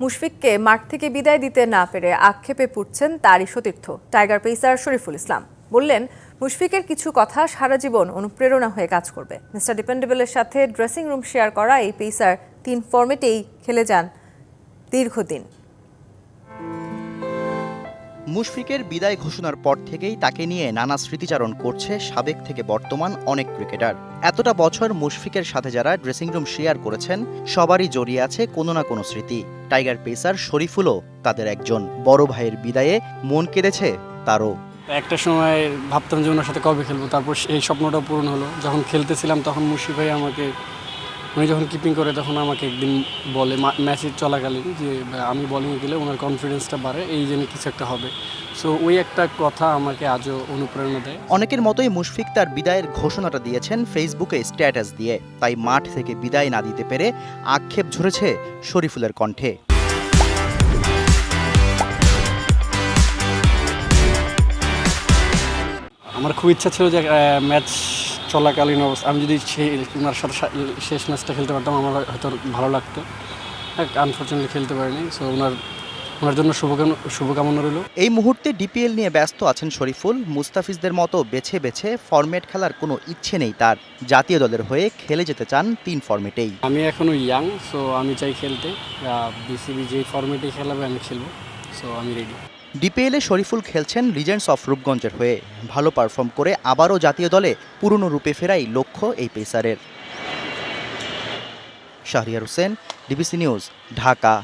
মুশফিককে মাঠ থেকে বিদায় দিতে না পেরে আক্ষেপে পুড়ছেন তারই সতীর্থ টাইগার পেসার শরীফুল ইসলাম। বললেন, মুশফিকের কিছু কথা সারা জীবন অনুপ্রেরণা হয়ে কাজ করবে। মিস্টার ডিপেন্ডেবলের সাথে ড্রেসিং রুম শেয়ার করা এই পেসার তিন ফর্মেটেই খেলে যান দীর্ঘদিন। মুশফিকের বিদায় ঘোষণার পর থেকেই তাকে নিয়ে নানা স্মৃতিচারণ করছে সাবেক থেকে বর্তমান অনেক ক্রিকেটার। এতটা বছর মুশফিকের সাথে যারা ড্রেসিং রুম শেয়ার করেছেন, সবারই জড়িয়ে আছে কোনো না কোনো স্মৃতি। টাইগার পেসার শরীফুলও তাদের একজন। বড় ভাইয়ের বিদায়ে মন কেঁদেছে তারও। একটা সময় ভাবতাম যে ওনার সাথে কবে খেলব, তারপর এই স্বপ্নটা পূরণ হলো। যখন খেলতেছিলাম তখন মুশি ভাই আমাকে উনি যখন কিপিং করে তখন আমাকে একদিন বলে ম্যাচের চলাকালীন যে আমি বলিংয়ে গেলে ওনার কনফিডেন্সটা বাড়ে এই জন্য কিছু একটা হবে। সো ওই একটা কথা আমাকে আজও অনুপ্রেরণা দেয়। অনেকের মতোই মুশফিক তার বিদায়ের ঘোষণাটা দিয়েছেন ফেসবুকে স্ট্যাটাস দিয়ে। তাই মাঠ থেকে বিদায় না দিতে পেরে আক্ষেপ ঝরেছে শরীফুলের কণ্ঠে। আমার খুব ইচ্ছা ছিল যে ম্যাচ চলাকালীন অবস্থা। আমি যদি সেই ওনার সাথে শেষ ম্যাচটা খেলতে পারতাম আমার হয়তো ভালো লাগতো। আনফর্চুনেটলি খেলতে পারিনি। সো ওনার ওনার জন্য শুভকাম শুভকামনা রইল। এই মুহূর্তে ডিপিএল নিয়ে ব্যস্ত আছেন শরীফুল। মুস্তাফিজদের মতো বেছে বেছে ফরম্যাট খেলার কোনো ইচ্ছে নেই তার। জাতীয় দলের হয়ে খেলে যেতে চান তিন ফরম্যাটেই আমি এখনও ইয়াং সো আমি চাই খেলতে। বিসিবি যে ফর্মেটে খেলাবে আমি খেলব। সো আমি রেডি ডিপিএলে শরীফুল খেলছেন লিজেন্ডস অফ রূপগঞ্জের হয়ে। ভালো পারফর্ম করে আবারও জাতীয় দলে পুরনো রূপে ফেরাই লক্ষ্য এই পেসারের। Shahriar Hossain DBC news Dhaka.